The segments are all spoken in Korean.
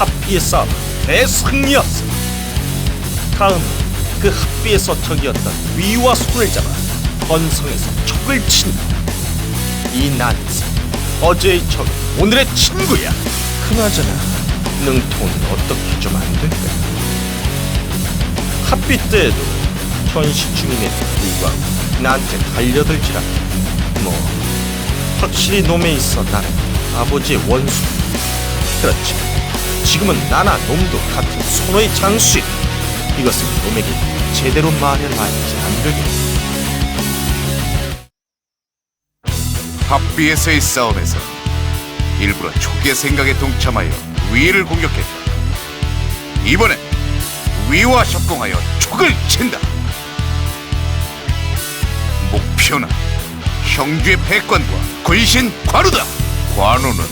합비의 싸움 대승리였어. 다음 그 합비에서 적이었던 위와 손을 잡아 번성에서 척을 친다. 이 난세 어제의 적 오늘의 친구야. 그나저나 능통은 어떻게 좀 안 될까? 합비 때에도 전시 중임에도 불구하고 나한테 달려들질 않고 뭐 확실히 놈에 있어 나는 아버지의 원수 그렇지 지금은 나나 놈도 같은 손의 장수야 이것은 놈에게 제대로 말해놔야지 안 되겠네 합비에서의 싸움에서 일부러 촉의 생각에 동참하여 위를 공격했다. 이번엔 위와 협공하여 촉을 친다. 목표는 형주의 패권과 근신 관우다. 관우는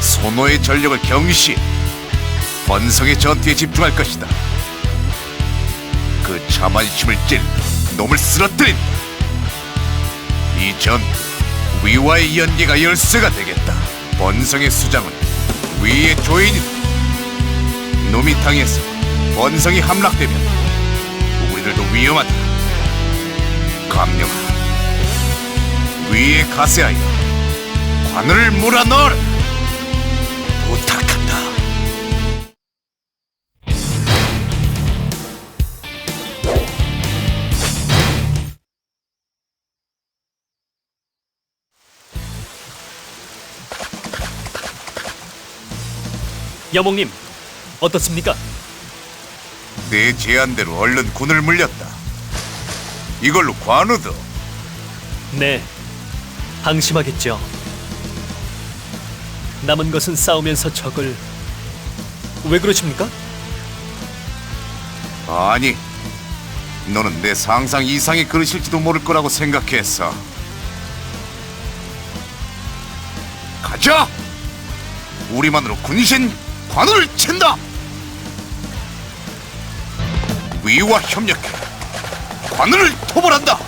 소노의 전력을 경시해 번성의 전투에 집중할 것이다. 그 자만심을 찔러 놈을 쓰러뜨린다. 이 전투 위와의 연계가 열쇠가 되겠다. 번성의 수장은 위의 조인이다. 놈이 당해서 번성이 함락되면 우리들도 위험하다. 감령아, 위에 가세하여 관을 몰아넣어라. 부탁 여몽님 어떻습니까? 내 제안대로 얼른 군을 물렸다. 이걸로 관우도 네 방심하겠죠 남은 것은 싸우면서 적을 왜 그러십니까? 아니, 너는 내 상상 이상의 그릇일지도 모를 거라고 생각했어. 가자! 우리만으로 군신 관을 친다! 위와 협력해 관을 토벌한다!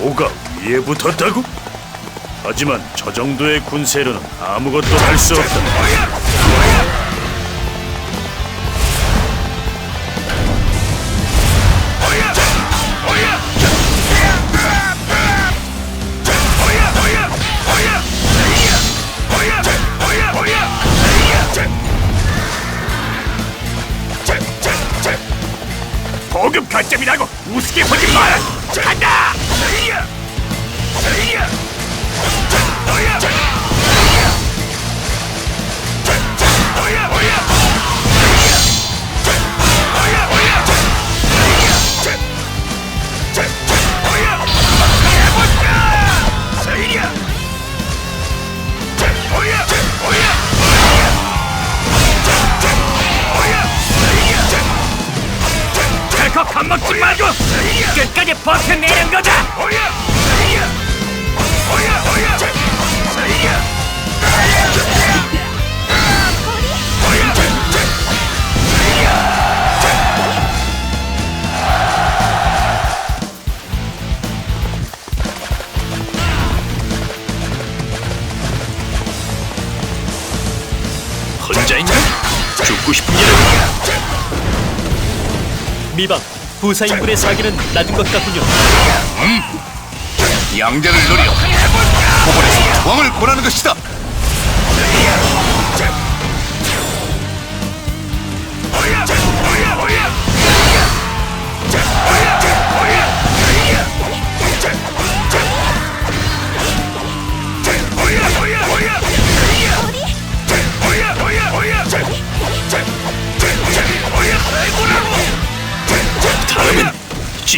뭐가 위에 붙었다고? 하지만 저 정도의 군세로는 아무것도 할 수 없다. 우습게 보지 마라. 간다. 덜컥 버텨내는 거다. 혼자인가? 죽고 싶은 일 미방 부사인군의 사기는 낮은 것 같군요. 양자를 노려. 토벌에서 왕을 권하는 것이다!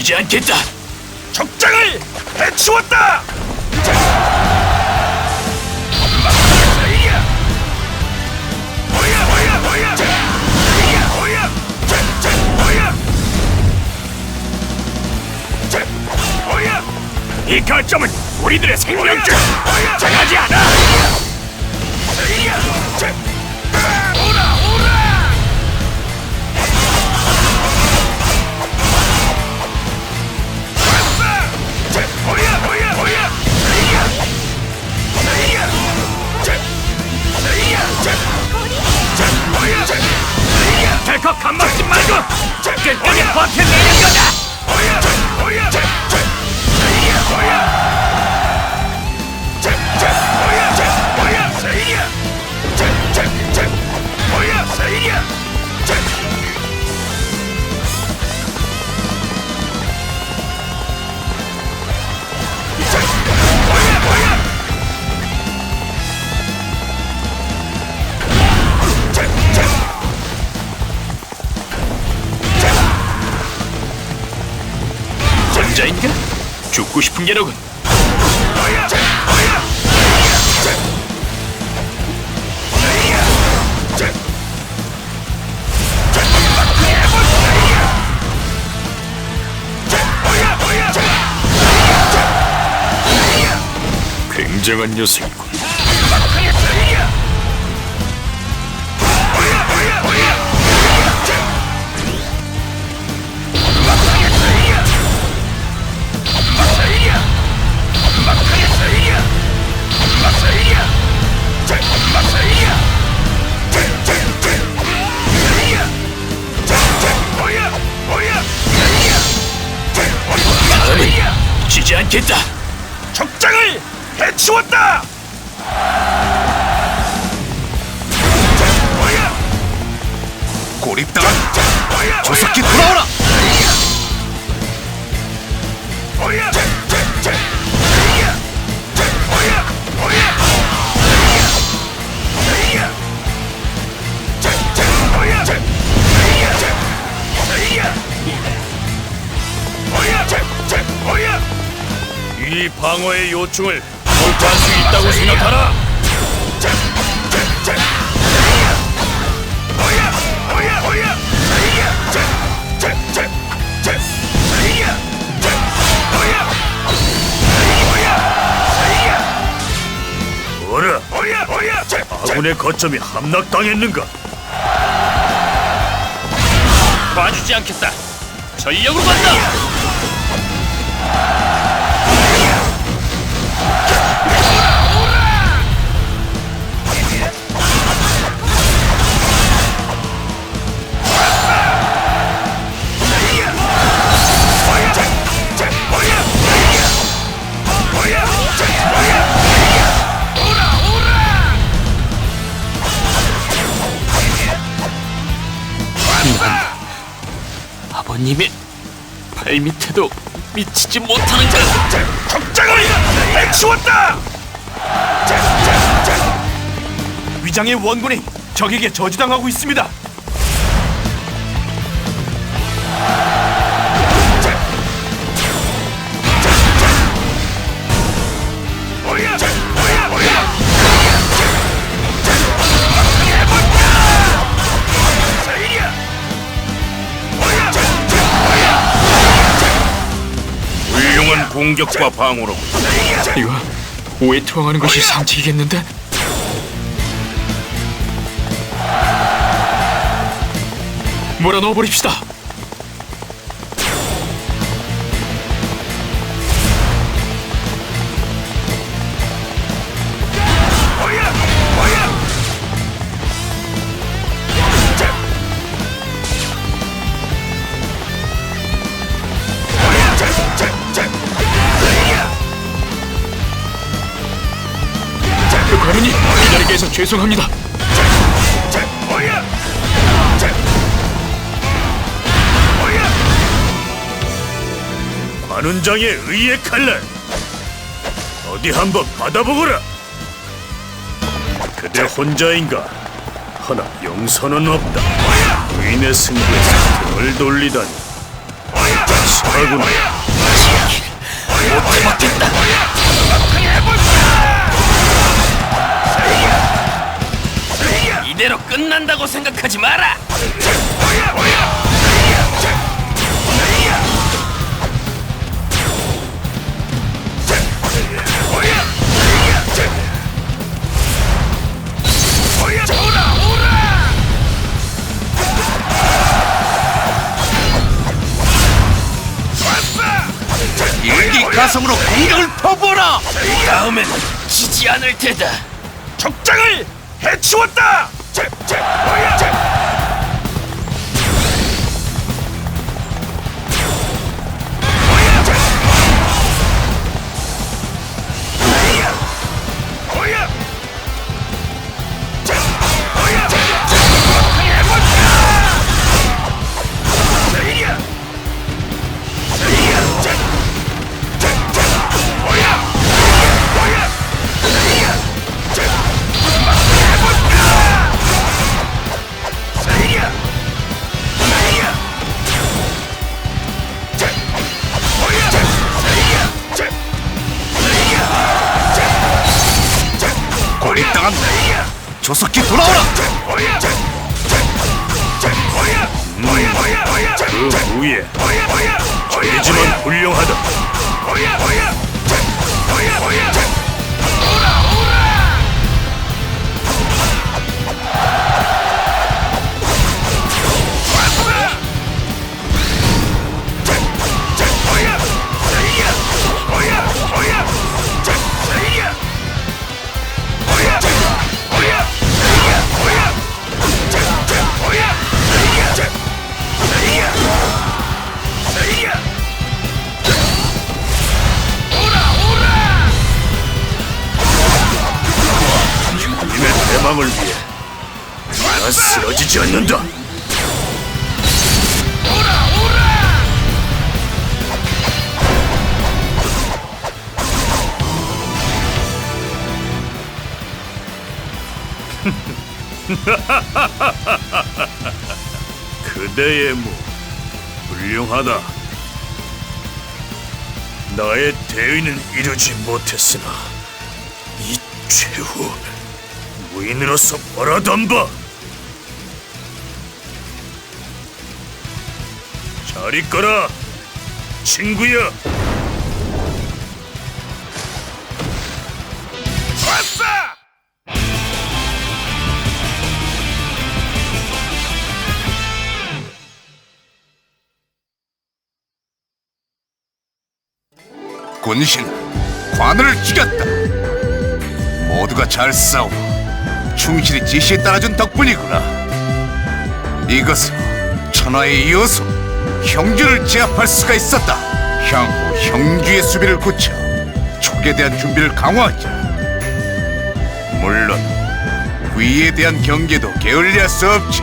지지 않겠다. 적장을 해치웠다. 이 거점은 우리들의 생명줄 장하지 않아. 끝까지 버텨내는 거다. 싶은 게로군. 굉장한 녀석이군. 지지 않겠다. 적장을 해치웠다. 고립당한 저 새끼 돌아오라! 이 방어의 요충을 돌파할 수 있다고 생각하라. 어라, 아군의 거점이 함락당했는가? 봐주지 않겠다. 전력으로 간다. 아버님의 발밑에도 미치지 못하는 자 적장을 해치웠다! 위장의 원군이 적에게 저주당하고 있습니다 공격과 방어로 이거 오해 투항하는 것이 상책이겠는데? 몰아 넣어 버립시다. 죄송합니다. 관훈장의 의의 칼날 어디 한번 받아보거라. 그대 혼자인가? 하나 용서는 없다. 부인의 승부에서 등을 돌리다니. 사구나. 못해 먹겠다. 난다고 생각하지 마라. 일기 가성으로 공격을 퍼부어라! 다음엔 지지 않을 테다. 적장을 해치웠다. 去去去 조석기 돌아오라! 그 무예 적이지만 훌륭하다 대망을 위해 나 쓰러지지 않는다 그대의 무 훌륭하다. 나의 대의는 이루지 못했으나 이 최후 무인으로서 벌하던 바. 잘 있거라, 친구야. 왔어! 군신, 관을 죽였다. 모두가 잘 싸워 충실히 지시에 따라준 덕분이구나. 이것으로 천하에 이어서 형주를 제압할 수가 있었다. 향후 형주의 수비를 굳혀 촉에 대한 준비를 강화하자. 물론 위에 대한 경계도 게을리할 수 없지.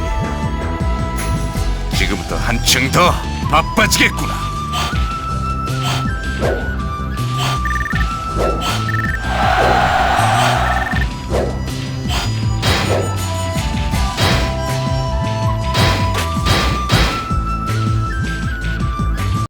지금부터 한층 더 바빠지겠구나.